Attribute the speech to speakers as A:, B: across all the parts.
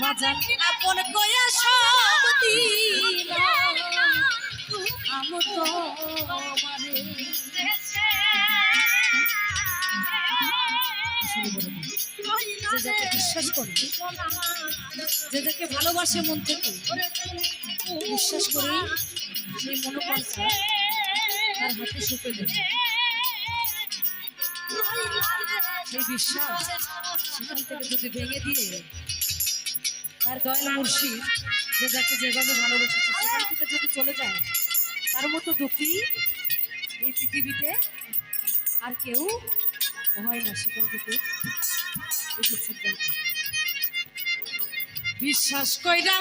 A: বাজান আপন কয়া সব বিশ্বাস করে যে যাকে ভালোবাসে মন থেকে বিশ্বাস করে সেই মনোবলটা তার হাতে সুপে দেবে। সেই বিশ্বাস সেখান থেকে যদি ভেঙে দিয়ে তার দয়াল মুর্শিদ, যে যাকে যেভাবে ভালোবেসেছে, সেখান থেকে যদি চলে যায়, তার মতো দুঃখী এই পৃথিবীতে আর কেউ হয় না সেখান থেকে। বিশ্বাস কইরা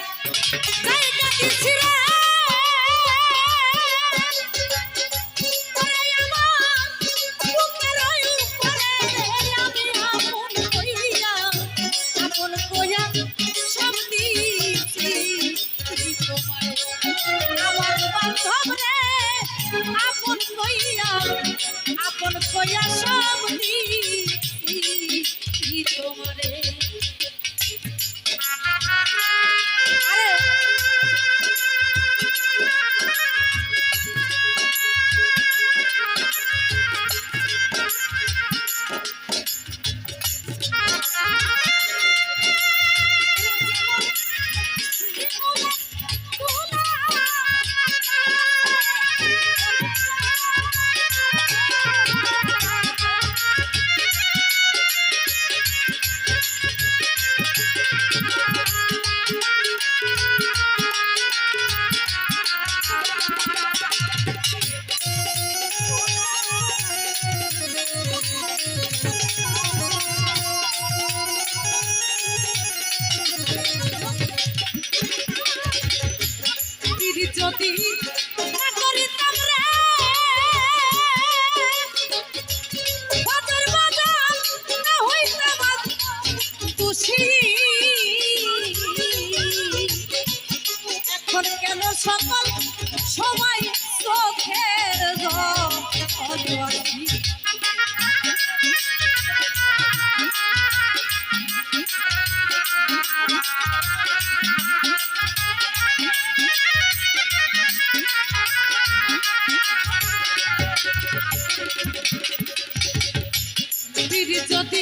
A: আপন কইয়া আপন কইয়া সব দিছি খুশি এখন কেন সকল সময় চোখের যদি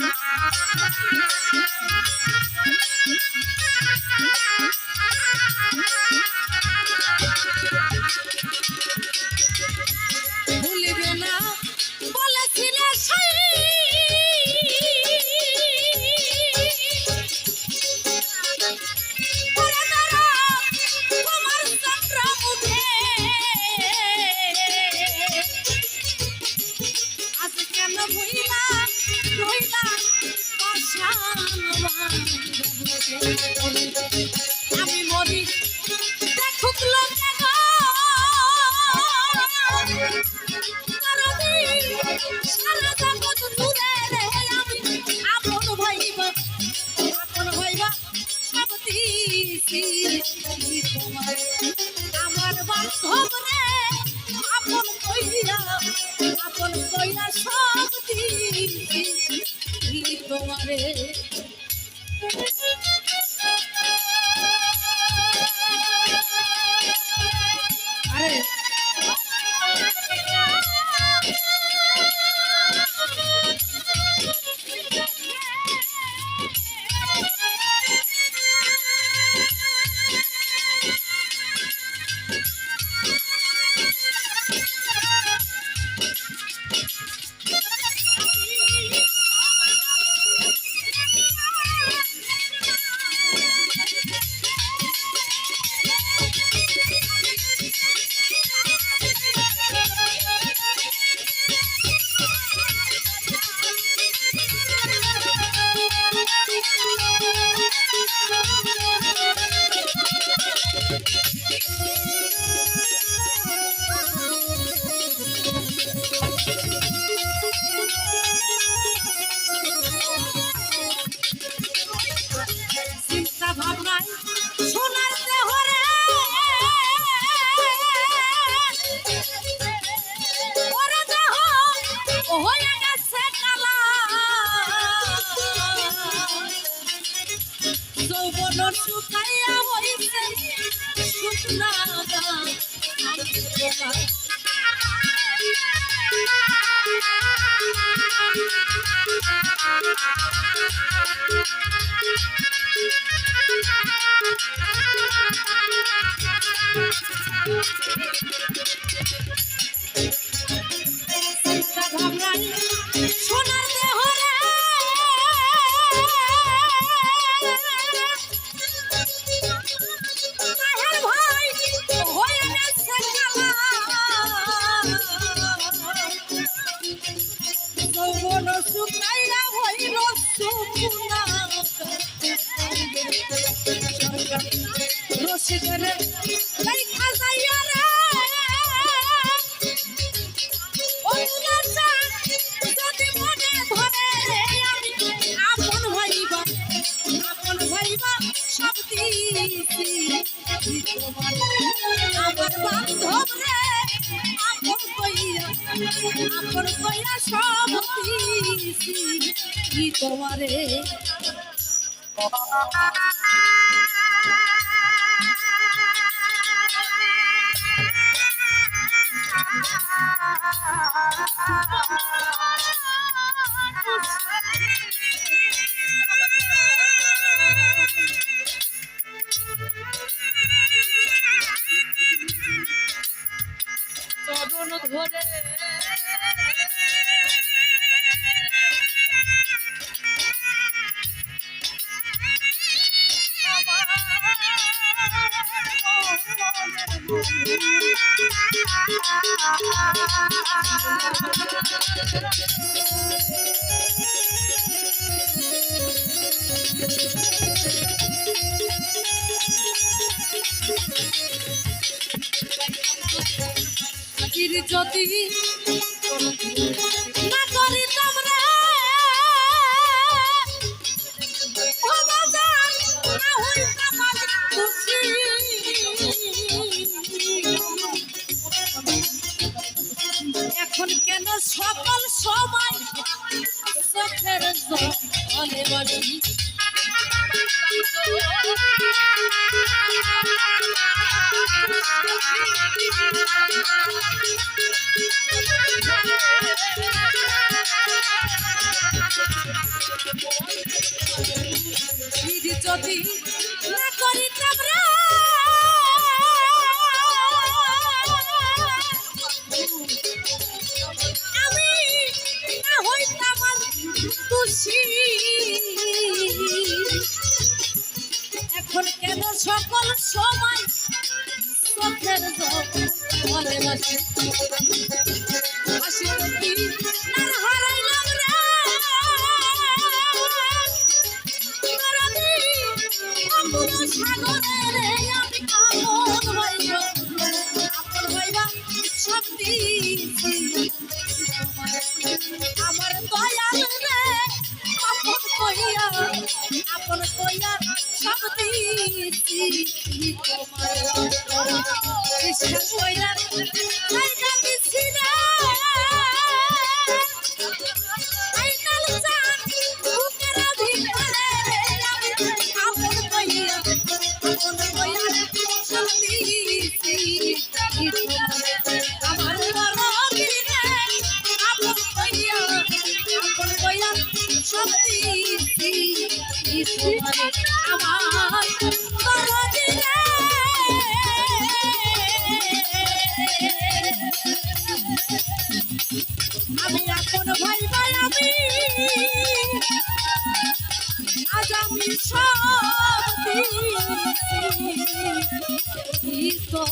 A: Ciao. হয়ে গেছে কালা যৌবন শুকাইয়া হইছে শুকনা Thank you. পাইছি আমার বান্ধব রে আপন কইয়া আপন কইয়া সব দিছি কি তোমারে? Ah যদি Thank you. I know
B: that I'm আমি এখন ভাই ভাই আমি আজ আমি সব তো